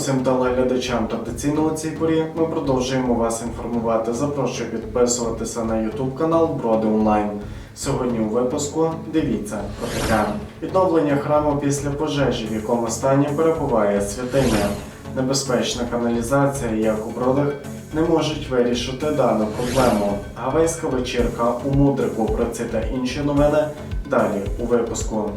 Усім телеглядачам. Традиційно у цій порі ми продовжуємо вас інформувати. Запрошую підписуватися на YouTube канал Броди Онлайн. Сьогодні у випуску дивіться про таке відновлення храму після пожежі, в якому стані перебуває святиня. Небезпечна каналізація, як у бродах, не можуть вирішити дану проблему. Гавайська вечірка у мудрику про ці та інші новини далі у випуску.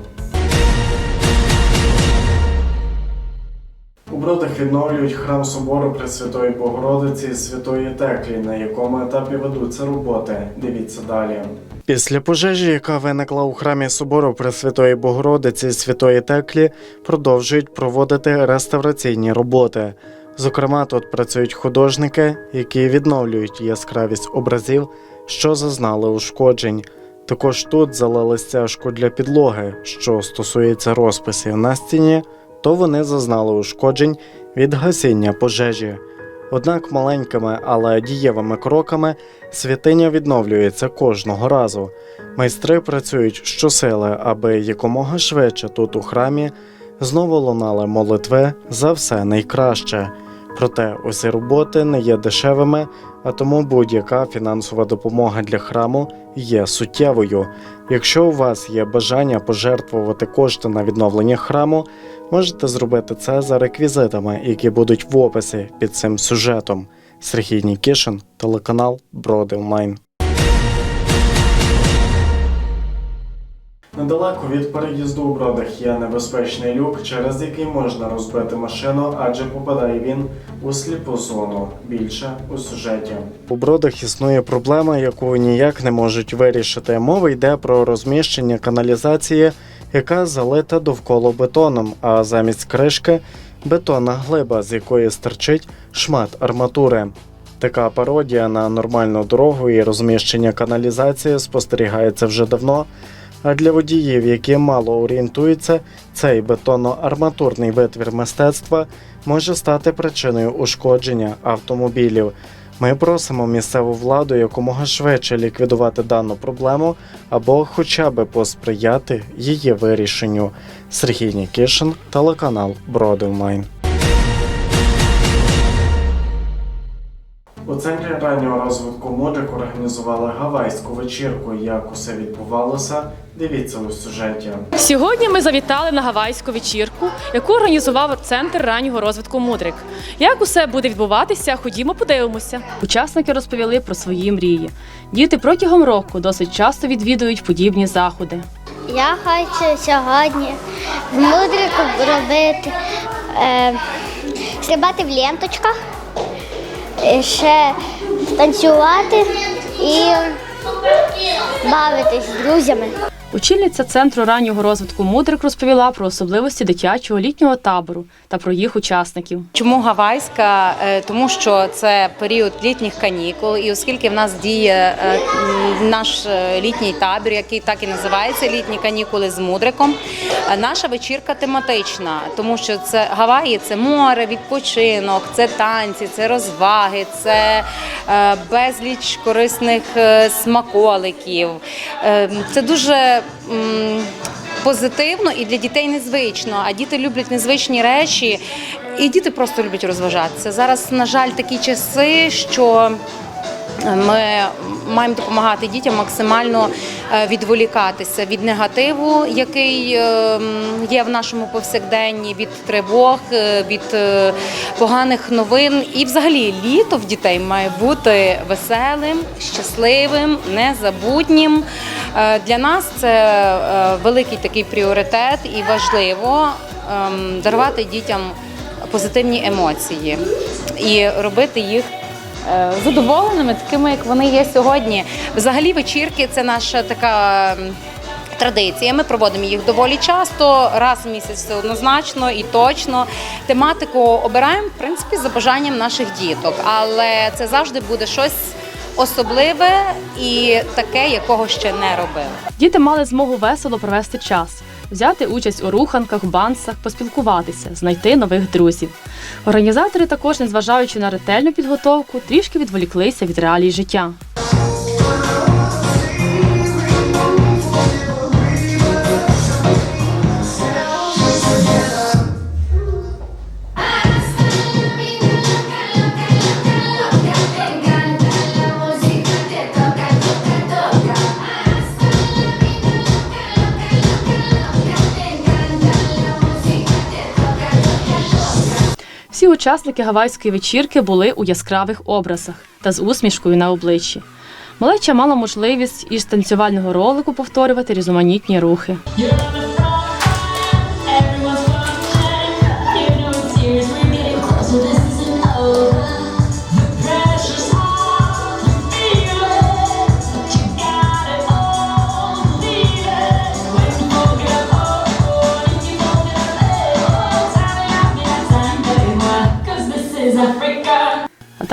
У Бродах відновлюють храм собору Пресвятої Богородиці Святої Теклі, на якому етапі ведуться роботи. Дивіться далі. Після пожежі, яка виникла у храмі собору Пресвятої Богородиці Святої Теклі, продовжують проводити реставраційні роботи. Зокрема, тут працюють художники, які відновлюють яскравість образів, що зазнали ушкоджень. Також тут залили стяжку для підлоги, що стосується розписів на стіні то вони зазнали ушкоджень від гасіння пожежі. Однак маленькими, але дієвими кроками святиня відновлюється кожного разу. Майстри працюють щосили, аби якомога швидше тут у храмі знову лунали молитви за все найкраще. Проте усі роботи не є дешевими, а тому будь-яка фінансова допомога для храму є суттєвою. Якщо у вас є бажання пожертвувати кошти на відновлення храму, можете зробити це за реквізитами, які будуть в описі під цим сюжетом. Сергій Нікішин, телеканал Броди Онлайн. Недалеко від переїзду у бродах є небезпечний люк, через який можна розбити машину, адже попадає він у сліпу зону. Більше у сюжеті. У бродах існує проблема, яку ніяк не можуть вирішити. Мова йде про розміщення каналізації, яка залита довкола бетоном, а замість кришки бетонна глиба, з якої стирчить шмат арматури. Така пародія на нормальну дорогу і розміщення каналізації спостерігається вже давно. А для водіїв, які мало орієнтуються, цей бетонно-арматурний витвір мистецтва може стати причиною ушкодження автомобілів. Ми просимо місцеву владу якомога швидше ліквідувати дану проблему або хоча б посприяти її вирішенню. Сергій Нікішин, телеканал Броди Онлайн. У центрі раннього розвитку Мудрик організували гавайську вечірку. Як усе відбувалося, дивіться у сюжеті. Сьогодні ми завітали на гавайську вечірку, яку організував центр раннього розвитку Мудрик. Як усе буде відбуватися, ходімо подивимося. Учасники розповіли про свої мрії. Діти протягом року досить часто відвідують подібні заходи. Я хочу сьогодні в мудрику робити, е, стрибати в ленточках, е, ще танцювати і бавитись з друзями. Очільниця центру раннього розвитку Мудрик розповіла про особливості дитячого літнього табору та про їх учасників. Чому гавайська? Е, Тому що це період літніх канікул, і оскільки в нас діє е, наш е, літній табір, який так і називається літні канікули з мудриком. Наша вечірка тематична, тому що це Гаваї це море, відпочинок, це танці, це розваги, це безліч корисних смаколиків. Це дуже позитивно і для дітей незвично. А діти люблять незвичні речі, і діти просто люблять розважатися. Зараз, на жаль, такі часи, що ми маємо допомагати дітям максимально е, відволікатися від негативу, який е, є в нашому повсякденні, від тривог, е, від поганих новин. І, взагалі, літо в дітей має бути веселим, щасливим, незабутнім. Для нас це великий такий пріоритет і важливо ем, дарувати дітям позитивні емоції і робити їх задоволеними, такими, як вони є сьогодні. Взагалі, вечірки це наша така. Традиція, ми проводимо їх доволі часто, раз в місяць однозначно і точно. Тематику обираємо в принципі за бажанням наших діток, але це завжди буде щось особливе і таке, якого ще не робили. Діти мали змогу весело провести час, взяти участь у руханках, бансах, поспілкуватися, знайти нових друзів. Організатори також, незважаючи на ретельну підготовку, трішки відволіклися від реалій життя. Всі учасники гавайської вечірки були у яскравих образах та з усмішкою на обличчі. Малеча мала можливість із танцювального ролику повторювати різноманітні рухи.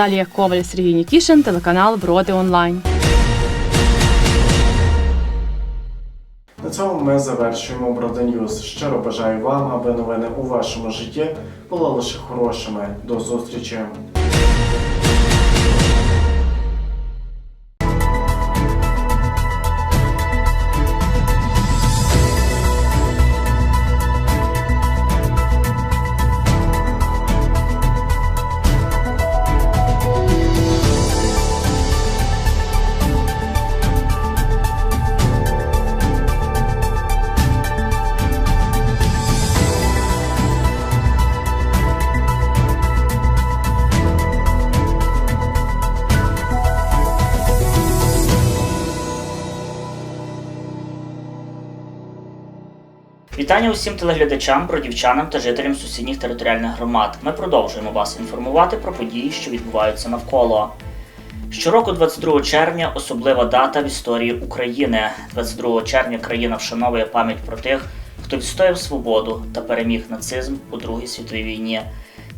Наталія Коваль, Сергій Нікішин, телеканал Броди Онлайн. На цьому ми завершуємо Броденюз. Щиро бажаю вам, аби новини у вашому житті були лише хорошими. До зустрічі! Вітання усім телеглядачам, бродівчанам та жителям сусідніх територіальних громад. Ми продовжуємо вас інформувати про події, що відбуваються навколо. Щороку, 22 червня, особлива дата в історії України. 22 червня країна вшановує пам'ять про тих, хто відстояв свободу та переміг нацизм у Другій світовій війні.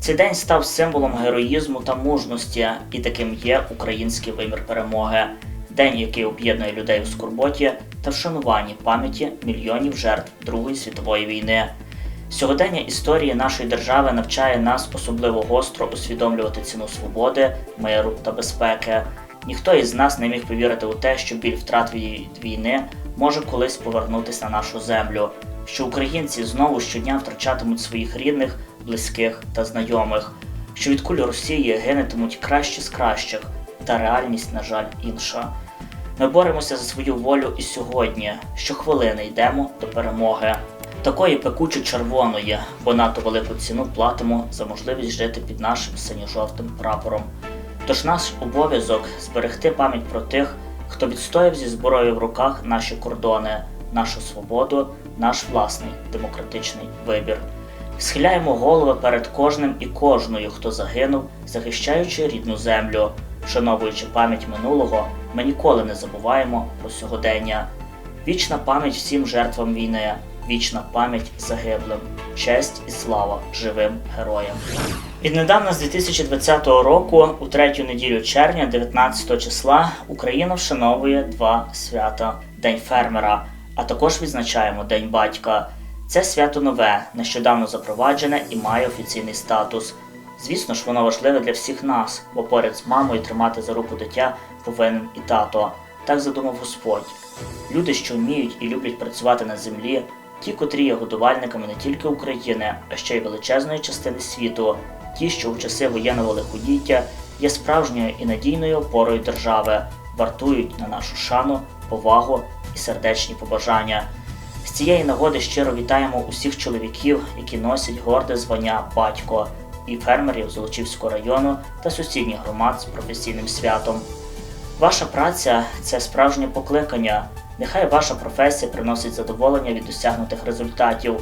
Цей день став символом героїзму та мужності, і таким є український вимір перемоги. День, який об'єднує людей у скорботі та вшануванні пам'яті мільйонів жертв Другої світової війни. Сьогодення історії нашої держави навчає нас особливо гостро усвідомлювати ціну свободи, миру та безпеки. Ніхто із нас не міг повірити у те, що біль втрат від війни може колись повернутися на нашу землю, що українці знову щодня втрачатимуть своїх рідних, близьких та знайомих, що від кулі Росії гинетимуть кращі з кращих, та реальність, на жаль, інша. Ми боремося за свою волю і сьогодні. Щохвилини йдемо до перемоги. Такої пекучо червоної, бо надто велику ціну платимо за можливість жити під нашим синьо-жовтим прапором. Тож наш обов'язок зберегти пам'ять про тих, хто відстояв зі зброєю в руках наші кордони, нашу свободу, наш власний демократичний вибір. Схиляємо голови перед кожним і кожною, хто загинув, захищаючи рідну землю. Вшановуючи пам'ять минулого, ми ніколи не забуваємо про сьогодення. Вічна пам'ять всім жертвам війни, вічна пам'ять загиблим, честь і слава живим героям. Віднедавна з 2020 року, у третю неділю червня, 19 числа, Україна вшановує два свята: День фермера, а також відзначаємо День батька. Це свято нове, нещодавно запроваджене і має офіційний статус. Звісно ж, воно важливе для всіх нас, бо поряд з мамою тримати за руку дитя повинен і тато. Так задумав Господь. Люди, що вміють і люблять працювати на землі, ті, котрі є годувальниками не тільки України, а ще й величезної частини світу, ті, що у часи воєнного лиходіття є справжньою і надійною опорою держави, вартують на нашу шану, повагу і сердечні побажання. З цієї нагоди щиро вітаємо усіх чоловіків, які носять горде звання батько, і фермерів Золочівського району та сусідніх громад з професійним святом. Ваша праця це справжнє покликання. Нехай ваша професія приносить задоволення від досягнутих результатів.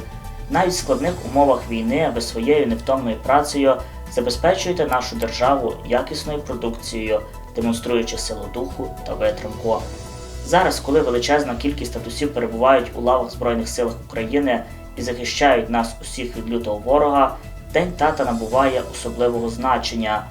Навіть в складних умовах війни ви своєю невтомною працею забезпечуєте нашу державу якісною продукцією, демонструючи силу духу та витримку. Зараз, коли величезна кількість статусів перебувають у лавах Збройних сил України і захищають нас усіх від лютого ворога, День тата набуває особливого значення.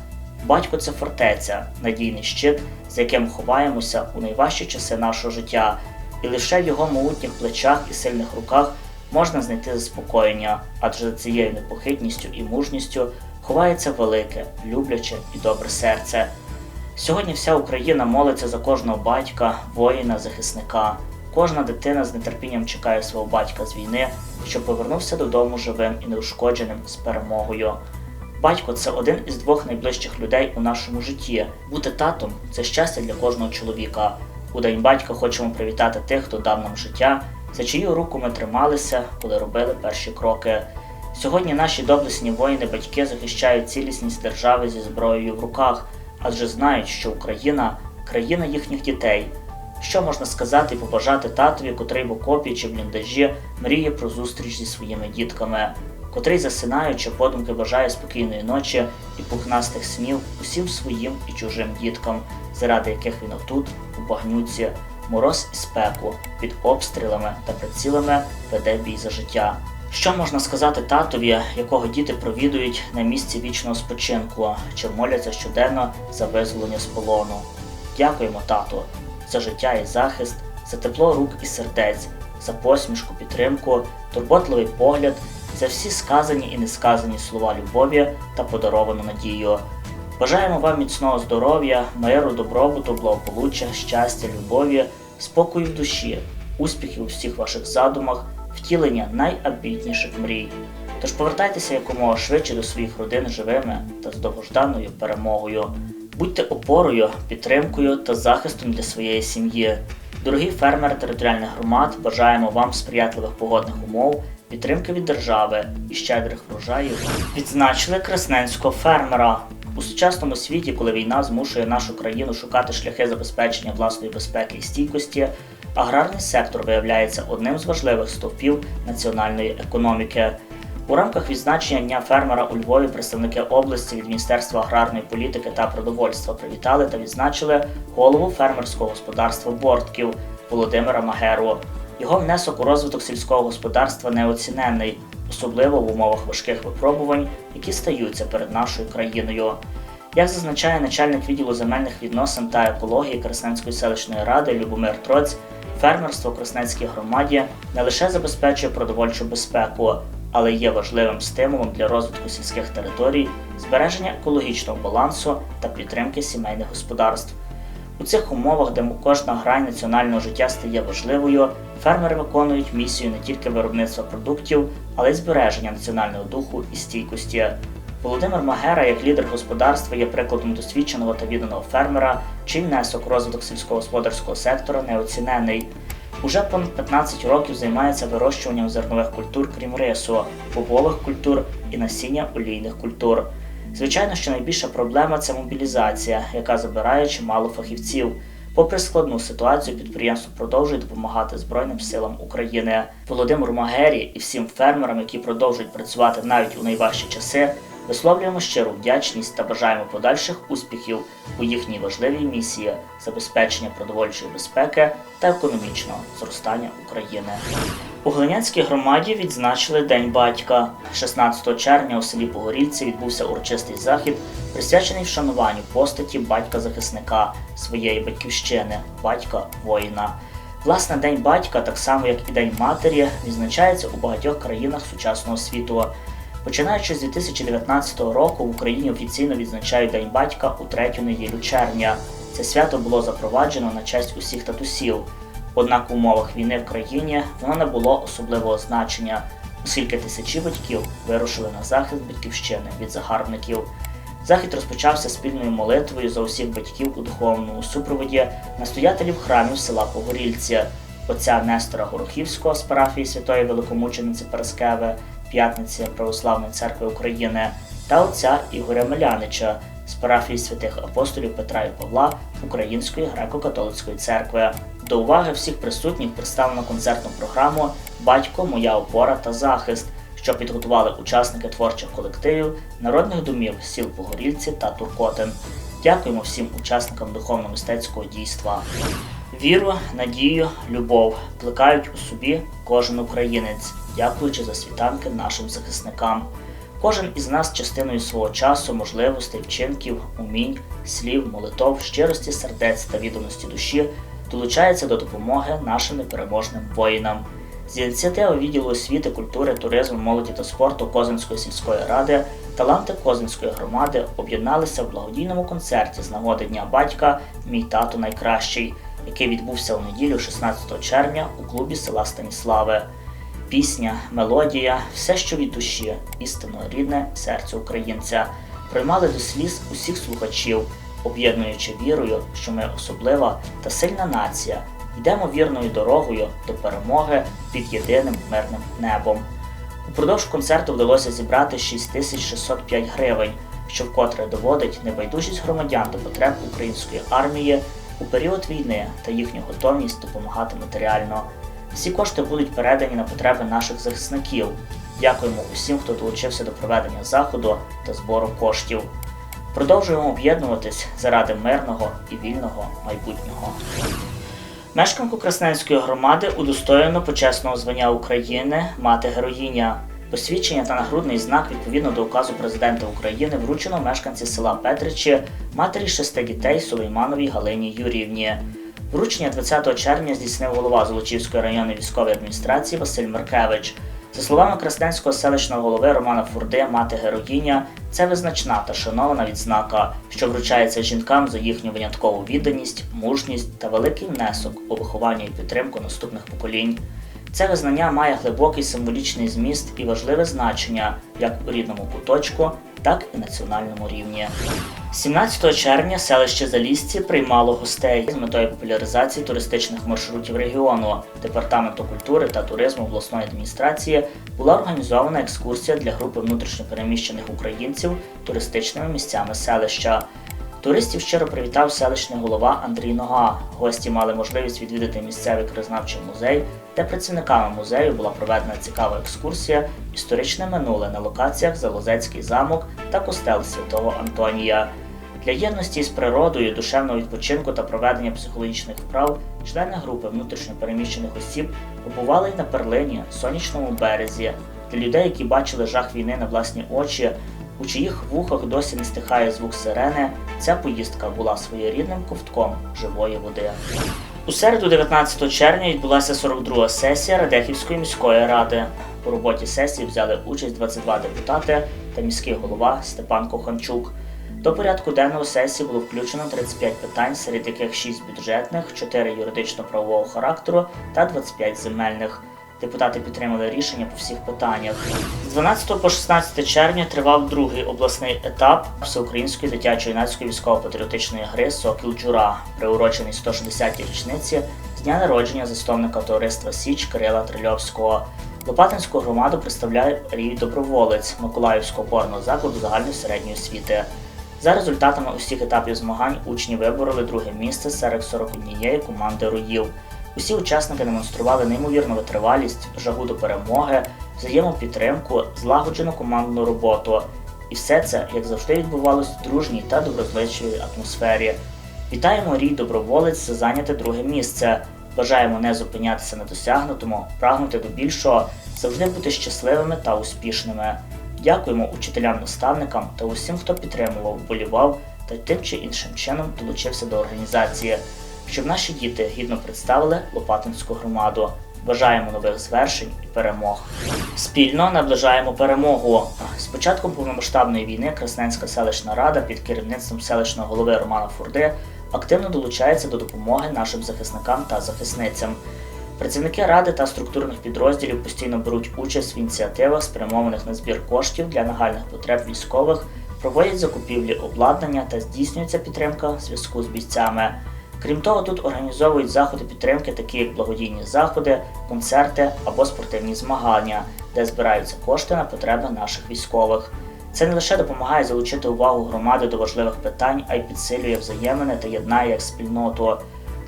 Батько це фортеця, надійний щит, з яким ховаємося у найважчі часи нашого життя, і лише в його могутніх плечах і сильних руках можна знайти заспокоєння, адже за цією непохитністю і мужністю ховається велике, любляче і добре серце. Сьогодні вся Україна молиться за кожного батька, воїна, захисника. Кожна дитина з нетерпінням чекає свого батька з війни, щоб повернувся додому живим і неушкодженим з перемогою. Батько це один із двох найближчих людей у нашому житті. Бути татом це щастя для кожного чоловіка. У день батька хочемо привітати тих, хто дав нам життя, за чию руку ми трималися, коли робили перші кроки. Сьогодні наші доблесні воїни-батьки захищають цілісність держави зі зброєю в руках, адже знають, що Україна країна їхніх дітей. Що можна сказати і побажати татові, котрий в окопі чи бліндажі мріє про зустріч зі своїми дітками, котрий засинаючи подумки бажає спокійної ночі і пухнастих снів усім своїм і чужим діткам, заради яких він отут, у багнюці, мороз і спеку, під обстрілами та прицілами веде бій за життя. Що можна сказати татові, якого діти провідують на місці вічного спочинку, чи моляться щоденно за визволення з полону? Дякуємо, тату, за життя і захист, за тепло рук і сердець, за посмішку, підтримку, турботливий погляд, за всі сказані і несказані слова любові та подаровану надію. Бажаємо вам міцного здоров'я, миру, добробуту, благополуччя, щастя, любові, спокою в душі, успіхів у всіх ваших задумах, втілення найамбітніших мрій. Тож повертайтеся якомога швидше до своїх родин живими та з довгожданою перемогою. Будьте опорою, підтримкою та захистом для своєї сім'ї. Дорогі фермери територіальних громад, бажаємо вам сприятливих погодних умов, підтримки від держави і щедрих врожаїв. Відзначили красненського фермера. У сучасному світі, коли війна змушує нашу країну шукати шляхи забезпечення власної безпеки і стійкості, аграрний сектор виявляється одним з важливих стовпів національної економіки. У рамках відзначення Дня фермера у Львові представники області від Міністерства аграрної політики та продовольства привітали та відзначили голову фермерського господарства Бортків Володимира Магеру. Його внесок у розвиток сільського господарства неоціненний, особливо в умовах важких випробувань, які стаються перед нашою країною. Як зазначає начальник відділу земельних відносин та екології Красненської селищної ради Любомир Троць, фермерство в Красненській громаді не лише забезпечує продовольчу безпеку, але є важливим стимулом для розвитку сільських територій, збереження екологічного балансу та підтримки сімейних господарств. У цих умовах, де кожна грань національного життя стає важливою, фермери виконують місію не тільки виробництва продуктів, але й збереження національного духу і стійкості. Володимир Магера, як лідер господарства, є прикладом досвідченого та відданого фермера, чий внесок розвиток сільськогосподарського сектора неоцінений. Уже понад 15 років займається вирощуванням зернових культур, крім рису, бобових культур і насіння олійних культур. Звичайно, що найбільша проблема це мобілізація, яка забирає чимало фахівців. Попри складну ситуацію, підприємство продовжує допомагати Збройним силам України. Володимиру Магері і всім фермерам, які продовжують працювати навіть у найважчі часи, висловлюємо щиру вдячність та бажаємо подальших успіхів у їхній важливій місії забезпечення продовольчої безпеки та економічного зростання України. У Глинянській громаді відзначили День батька. 16 червня у селі Погорільці відбувся урочистий захід, присвячений вшануванню постаті батька-захисника своєї батьківщини, батька воїна. Власне, День батька, так само як і День матері, відзначається у багатьох країнах сучасного світу. Починаючи з 2019 року в Україні офіційно відзначають День батька у третю неділю червня. Це свято було запроваджено на честь усіх татусів. Однак в умовах війни в країні воно не було особливого значення, оскільки тисячі батьків вирушили на захист батьківщини від загарбників. Захід розпочався спільною молитвою за усіх батьків у духовному супроводі настоятелів храмів села Погорільці, отця Нестора Горохівського з парафії Святої Великомучениці Параскеви, П'ятниці Православної церкви України та отця Ігоря Мелянича з парафії святих апостолів Петра і Павла Української греко-католицької церкви. До уваги всіх присутніх представлено концертну програму Батько, моя опора та захист, що підготували учасники творчих колективів, народних домів сіл Погорільці та Туркотин. Дякуємо всім учасникам духовно-мистецького дійства. Віру, надію, любов плекають у собі кожен українець, дякуючи за світанки нашим захисникам. Кожен із нас частиною свого часу, можливостей, вчинків, умінь, слів, молитов, щирості сердець та відданості душі долучається до допомоги нашим непереможним воїнам. З ініціативи відділу освіти, культури, туризму, молоді та спорту Козинської сільської ради таланти Козинської громади об'єдналися в благодійному концерті з нагоди Дня батька Мій тато найкращий, який відбувся у неділю 16 червня у клубі села Станіславе. Пісня, мелодія, все, що від душі, істинно рідне серце українця, приймали до сліз усіх слухачів, об'єднуючи вірою, що ми особлива та сильна нація, йдемо вірною дорогою до перемоги під єдиним мирним небом. Упродовж концерту вдалося зібрати 6605 гривень, що вкотре доводить небайдужість громадян до потреб української армії у період війни та їхню готовність допомагати матеріально. Всі кошти будуть передані на потреби наших захисників. Дякуємо усім, хто долучився до проведення заходу та збору коштів. Продовжуємо об'єднуватись заради мирного і вільного майбутнього. Мешканку Красненської громади удостоєно почесного звання України мати героїня. Посвідчення та нагрудний знак відповідно до указу президента України вручено мешканці села Петричі, матері шести дітей Сулеймановій Галині Юріївні. Вручення 20 червня здійснив голова Золочівської районної військової адміністрації Василь Маркевич. За словами Красненського селищного голови Романа Фурди, мати героїня це визначна та шанована відзнака, що вручається жінкам за їхню виняткову відданість, мужність та великий внесок у виховання і підтримку наступних поколінь. Це визнання має глибокий символічний зміст і важливе значення як у рідному куточку, так і національному рівні. 17 червня селище Залісці приймало гостей з метою популяризації туристичних маршрутів регіону. Департаменту культури та туризму обласної адміністрації була організована екскурсія для групи внутрішньопереміщених українців туристичними місцями селища. Туристів щиро привітав селищний голова Андрій Нога. Гості мали можливість відвідати місцевий краєзнавчий музей, де працівниками музею була проведена цікава екскурсія історичне минуле на локаціях Залозецький замок та костел Святого Антонія. Для єдності з природою, душевного відпочинку та проведення психологічних вправ члени групи внутрішньопереміщених осіб побували й на перлині, сонячному березі. Для людей, які бачили жах війни на власні очі, у чиїх вухах досі не стихає звук сирени, ця поїздка була своєрідним ковтком живої води. У середу, 19 червня, відбулася 42-га сесія Радехівської міської ради. У роботі сесії взяли участь 22 депутати та міський голова Степан Коханчук. До порядку денного сесії було включено 35 питань, серед яких 6 бюджетних, 4 юридично-правового характеру та 25 земельних. Депутати підтримали рішення по всіх питаннях. З 12 по 16 червня тривав другий обласний етап всеукраїнської дитячо-юнацької військово-патріотичної гри Сокіл Джура, приурочений 160-й річниці з дня народження засновника товариства Січ Кирила Трильовського. Лопатинську громаду представляє Рій Доброволець Миколаївського опорного закладу загальної середньої освіти. За результатами усіх етапів змагань учні вибороли друге місце серед 41 команди руїв. Усі учасники демонстрували неймовірну витривалість, жагу до перемоги, взаємопідтримку, злагоджену командну роботу. І все це, як завжди, відбувалось в дружній та доброзичливій атмосфері. Вітаємо рій доброволець за зайняте друге місце. Бажаємо не зупинятися на досягнутому, прагнути до більшого, завжди бути щасливими та успішними. Дякуємо учителям-наставникам та усім, хто підтримував, вболівав та тим чи іншим чином долучився до організації, щоб наші діти гідно представили Лопатинську громаду. Бажаємо нових звершень і перемог. Спільно наближаємо перемогу. З початком повномасштабної війни Красненська селищна рада під керівництвом селищного голови Романа Фурди активно долучається до допомоги нашим захисникам та захисницям. Працівники ради та структурних підрозділів постійно беруть участь в ініціативах, спрямованих на збір коштів для нагальних потреб військових, проводять закупівлі обладнання та здійснюється підтримка зв'язку з бійцями. Крім того, тут організовують заходи підтримки, такі як благодійні заходи, концерти або спортивні змагання, де збираються кошти на потреби наших військових. Це не лише допомагає залучити увагу громади до важливих питань, а й підсилює взаємини та єднає як спільноту.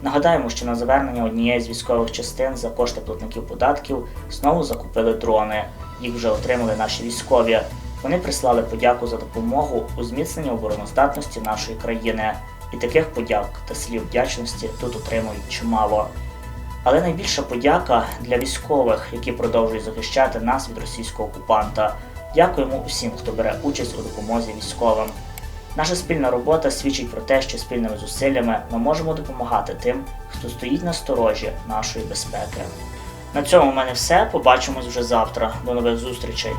Нагадаємо, що на завернення однієї з військових частин за кошти платників податків знову закупили дрони. Їх вже отримали наші військові. Вони прислали подяку за допомогу у зміцненні обороноздатності нашої країни. І таких подяк та слів вдячності тут отримують чимало. Але найбільша подяка для військових, які продовжують захищати нас від російського окупанта. Дякуємо усім, хто бере участь у допомозі військовим. Наша спільна робота свідчить про те, що спільними зусиллями ми можемо допомагати тим, хто стоїть на сторожі нашої безпеки. На цьому в мене все. Побачимось вже завтра. До нових зустрічей.